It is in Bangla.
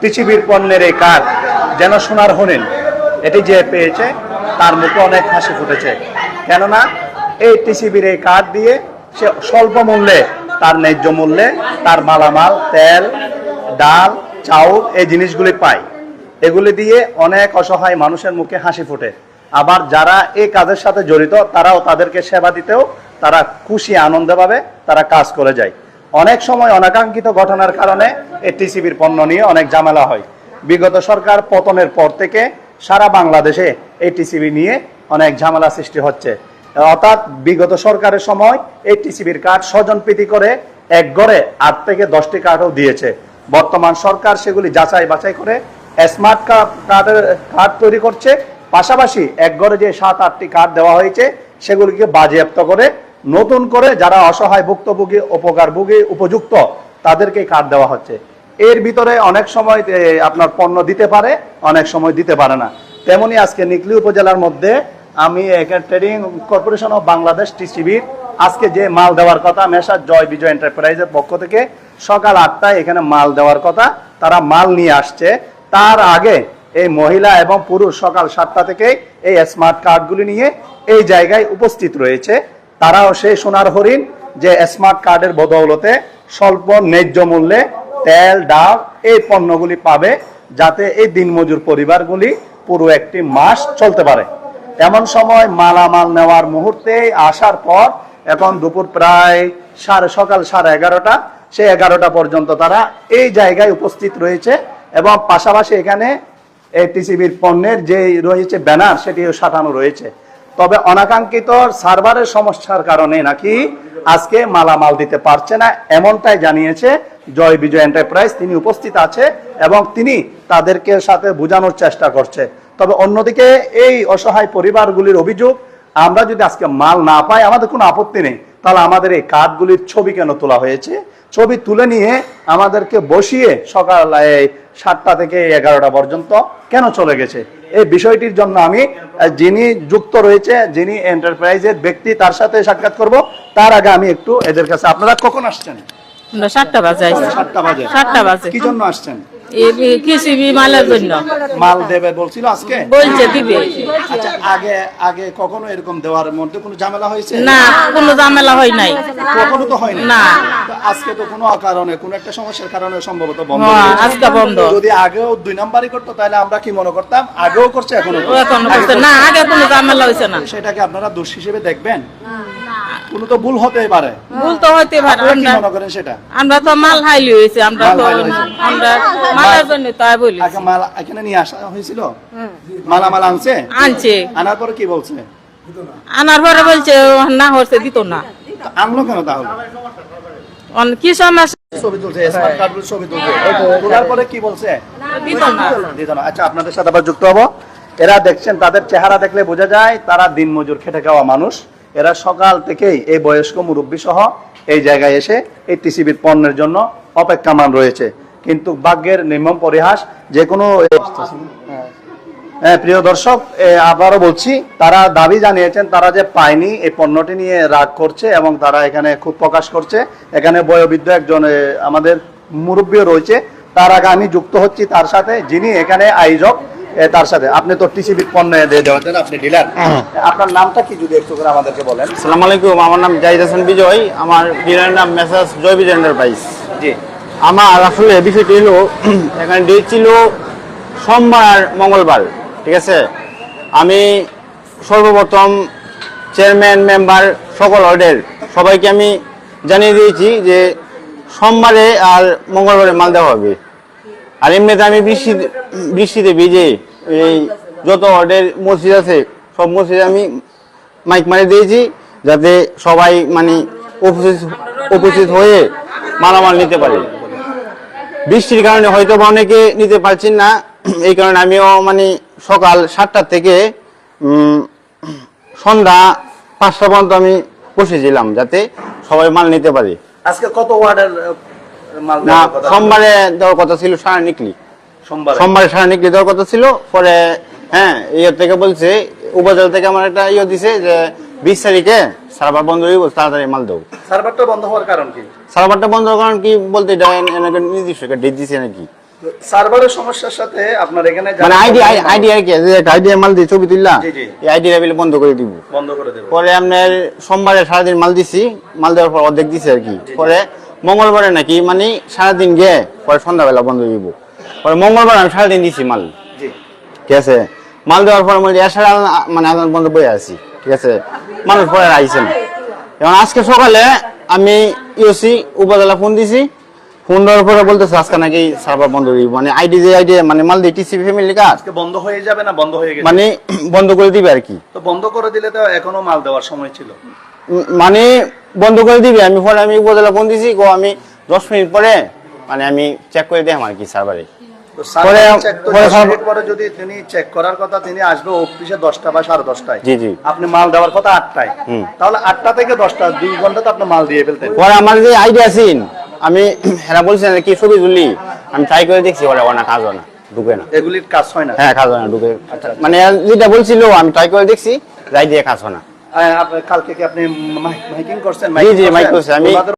পৃথিবীর পণ্যের এই কার্ড যেন সোনার হরিণ, এটি যে পেয়েছে, তার মুখে অনেক হাসি ফুটেছে। কেননা, এই টিসিবির এই কার্ড দিয়ে সে স্বল্প মূল্যে তার ন্যায্য মূল্যে তার মালামাল, তেল, ডাল, চাউল, এই জিনিসগুলি পায়। এগুলি দিয়ে অনেক অসহায় মানুষের মুখে হাসি ফোটে। আবার যারা এই কাজের সাথে জড়িত, তারাও তাদেরকে সেবা দিতেও তারা খুশি, আনন্দে পাবে তারা কাজ করে যায়। অনেক সময় অনাকাঙ্ক্ষিত ঘটনার কারণে এই টিসিবির পণ্য নিয়ে অনেক ঝামেলা হয়। বিগত সরকার পতনের পর থেকে সারা বাংলাদেশে এই টিসিবি নিয়ে অনেক ঝামেলা সৃষ্টি হচ্ছে। অর্থাৎ বিগত সরকারের সময় এই টিসিবির কার্ড স্বজন প্রীতি করে এক গড়ে আট থেকে দশটি কার্ডও দিয়েছে। বর্তমান সরকার সেগুলি যাচাই বাছাই করে স্মার্ট কার্ড কার্ডের কার্ড তৈরি করছে। পাশাপাশি এক গড়ে যে সাত, আটটি কার্ড দেওয়া হয়েছে, সেগুলিকে বাজেয়াপ্ত করে নতুন করে যারা অসহায় ভুক্তভোগী, উপকারভোগী উপযুক্ত, তাদেরকে কার্ড দেওয়া হচ্ছে। এর ভিতরে অনেক সময় আপনার পণ্য দিতে পারে, অনেক সময় দিতে পারে না। তেমনি আজকে নিকলি উপজেলার মধ্যে আমি ট্রেডিং কর্পোরেশন অফ বাংলাদেশ টিসিবির আজকে যে মাল দেওয়ার কথা মেশার জয় বিজয় এন্টারপ্রাইজের পক্ষ থেকে সকাল আটটায় এখানে মাল দেওয়ার কথা, তারা মাল নিয়ে আসছে। তার আগে এই মহিলা এবং পুরুষ সকাল সাতটা থেকে এই স্মার্ট কার্ডগুলি নিয়ে এই জায়গায় উপস্থিত রয়েছে। তারাও সেই সোনার হরিণ যে স্মার্ট কার্ডের বদৌলতে স্বল্প ন্যায্য মূল্যে তেল ডাল এই পণ্যগুলি পাবে যাতে এই দিনমজুর পরিবারগুলি পুরো একটি মাস চলতে পারে। এমন সময় মালামাল নেওয়ার মুহূর্তে আসার পর এখন দুপুর প্রায় সাড়ে সকাল, সাড়ে এগারোটা, সেই এগারোটা পর্যন্ত তারা এই জায়গায় উপস্থিত রয়েছে এবং পাশাপাশি এখানে টিসিবির পণ্যের যে রয়েছে ব্যানার, সেটিও সাঁটানো রয়েছে। তবে অনাকাঙ্ক্ষিত সার্ভারের সমস্যার কারণে নাকি আজকে মালামাল দিতে পারছে না, এমনটাই জানিয়েছে জয় বিজয় এন্টারপ্রাইজ। তিনি উপস্থিত আছে এবং তিনি তাদেরকে সাথে বোঝানোর চেষ্টা করছে। তবে অন্যদিকে এই অসহায় পরিবারগুলির অভিযোগ, আমরা যদি আজকে মাল না পাই, আমাদের কোনো আপত্তি নেই। তাহলে আমাদের এই কার্ডগুলির ছবি কেন তোলা হয়েছে? ছবি তুলে নিয়ে আমাদেরকে বসিয়ে সকাল সাতটা থেকে এগারোটা পর্যন্ত কেন চলে গেছে? এই বিষয়টির জন্য আমি যিনি যুক্ত রয়েছে যিনি এন্টারপ্রাইজের ব্যক্তি তার সাথে সাক্ষাৎ করব। তার আগে আমি একটু এদের কাছে আপনারা কখন আসছেন? সাতটা বাজে। সাতটা বাজে। সাতটা বাজে। কি জন্য আসছেন? মালের জন্য? মাল দেবে বলছিল আজকে? বলছে দিবে। আচ্ছা আগে আগে কখনো এরকম দেওয়ার মধ্যে কোনো ঝামেলা হয়েছে? না কোনো ঝামেলা হয় নাই। কখনো তো হয়নি না। আজকে তো কোনো কারণে কোনো একটা সমস্যার কারণে সম্ভবত বন্ধ হ্যাঁ, আজকে বন্ধ। যদি আগেও দুই নাম্বারই করতো তাহলে আমরা কি মনে করতাম? আগেও করছে এখনও এখন না আগে কোনো ঝামেলা হয়েছে না। সেটাকে আপনারা দোষ হিসেবে দেখবেন। কোনো তো ভুল হতেই পারে। ভুল তো হইতে পারে কি আমরা মনে করেন সেটা? আমরা তো মাল হাইলি আমরা তো আমরা মালের জন্য তাই বলি আগে মাল এখানে নিয়ে আসা হয়েছিল? মালামাল আনছে? আনছে। আনার পরে কি বলছে? আনার পরে বলছে না হচ্ছে দিত না। আনলো কেন তাহলে? কি সমস্যা? ছবি তুলছে স্মার্ট কার্ডগুলো ছবি তুলছে। তোলার পরে কি বলছে? দিত না। দিত না। আচ্ছা আপনাদের সাথে আবার যুক্ত হব। এরা দেখছেন তাদের চেহারা দেখলে বোঝা যায় তারা দিনমজুর খেটে খাওয়া মানুষ। এরা সকাল থেকেই এই বয়স্ক মুরব্বী সহ এই জায়গায় এসে এই টিসিবির পণ্যের জন্য অপেক্ষামান রয়েছে। কিন্তু ভাগ্যের নির্মম পরিহাস যে কোনো হ্যাঁ, প্রিয় দর্শক আবারও বলছি তারা দাবি জানিয়েছেন তারা যে পায়নি এই পণ্যটি নিয়ে রাগ করছে এবং তারা এখানে খুব প্রকাশ করছে। এখানে বয়োবৃদ্ধ একজন আমাদের মুরব্বীও রয়েছে। তার আগে আমি যুক্ত হচ্ছি তার সাথে যিনি এখানে আয়োজক। তার সাথে। আপনি তো টিসিবি পণ্য দিয়ে দেওয়া দেন আপনি ডিলার আপনার নামটা কি যদি একটু করে আমাদেরকে বলেন? সালাম আলাইকুম আমার নাম জাহিদ হাসান বিজয়। আমার ডিলারের নাম মেসাজ জয় বিজয় এন্টারপ্রাইজ জি। আমার আসলে বিষয়টি হলো এখানে ডেট ছিল সোমবার আর মঙ্গলবার ঠিক আছে? আমি সর্বপ্রথম চেয়ারম্যান মেম্বার সকল ওয়ার্ডের সবাইকে আমি জানিয়ে দিয়েছি যে সোমবারে আর মঙ্গলবারে মাল দেওয়া হবে। আর এমনিতে আমি বৃষ্টি বৃষ্টিতে ভিজে এই যত ওয়ার্ডের মসজিদ আছে, সব মসজিদে আমি মাইক মারি দিয়েছি যাতে সবাই মানে উপস্থিত হয়ে মালামাল নিতে পারে। বৃষ্টির কারণে হয়তো বা অনেকে নিতে পারছেন না। এই কারণে আমিও মানে সকাল সাতটার থেকে সন্ধ্যা পাঁচটা পর্যন্ত আমি বসেছিলাম যাতে সবাই মাল নিতে পারে। আজকে কত ওয়ার্ডের না সোমবারে দেওয়ার কথা ছিল সারা নিকলি। সোমবারে। সারা নিকলি দেওয়ার কথা ছিল পরে হ্যাঁ ইয়ে থেকে বলছে উপজেলা থেকে আমার একটা ইয়ে দিছে যে বিশ তারিখে সার্ভার বন্ধ হয়ে গেছে তাড়াতাড়ি মাল দেবো সার্ভারটা বন্ধ হওয়ার কারণ কি? সার্ভারটা বন্ধ হওয়ার কারণ কি বলতে এটা এনেকে নির্দিষ্ট একটা ডেট দিছে নাকি? সার্ভারের সমস্যার সাথে আপনার এখানে মানে আইডি আইডি আর কি যে আইডি মাল দিয়ে ছবি তুললা। এই আইডি লেভেলে বন্ধ করে দিব। বন্ধ করে দেবে। পরে আপনার সোমবারে সারাদিন মাল দিছি মাল দেওয়ার পর অর্ধেক দিছে আর কি। পরে মঙ্গলবারে নাকি মানে সারাদিন গিয়ে পরে সন্ধ্যাবেলা বন্ধ দিব পরে মঙ্গলবার আমি সারাদিন দিছি মাল। ঠিক আছে? মাল দেওয়ার পর মানে এসার মানে আদান বন্ধ বয়ে আছি। ঠিক আছে? মানুষ পরে আইছে না। এবং আজকে সকালে আমি ইউসি উপজেলা ফোন দিছি। ফোন দেওয়ার পরে বলতেছে আজকে নাকি সার্ভার বন্ধ যাবে। মানে আইডি যে আইডি মানে মাল দিয়ে টিসি ফ্যামিলি কাজ আজকে বন্ধ হয়ে যাবে না? বন্ধ হয়ে গেছে? মানে বন্ধ করে দিবে আর কি। তো বন্ধ করে দিলে তো এখনও মাল দেওয়ার সময় ছিল। মানে বন্ধ করে দিবে আমি পরে আমি উপজেলা ফোন দিছি গো আমি দশ মিনিট পরে মানে আমি চেক করে দিই আর কি সার্ভারে পরে- যদি তিনি চেক করার কথা তিনি আসবে অফিসে দশটা বা সাড়ে দশটায়। জি, জি। আপনি মাল দেওয়ার কথা আটটায়। তাহলে আটটা থেকে দশটা দুই ঘণ্টা তো আপনি মাল দিয়ে ফেলতেন। পরে আমার যে আইডিয়া আমি এরা বলছেন কি ছবি তুললি? আমি ট্রাই করে দেখছি ওরা ওনা কাজ হয় না ঢুকে না। এগুলির কাজ হয় না? হ্যাঁ কাজ হয় না ঢুকে। আচ্ছা। মানে যেটা বলছিল আমি ট্রাই করে দেখছি যাই দিয়ে কাজ হয় না। কালকে কি আপনি মাইকিং করছেন জি, জি, mic করছি। আমি-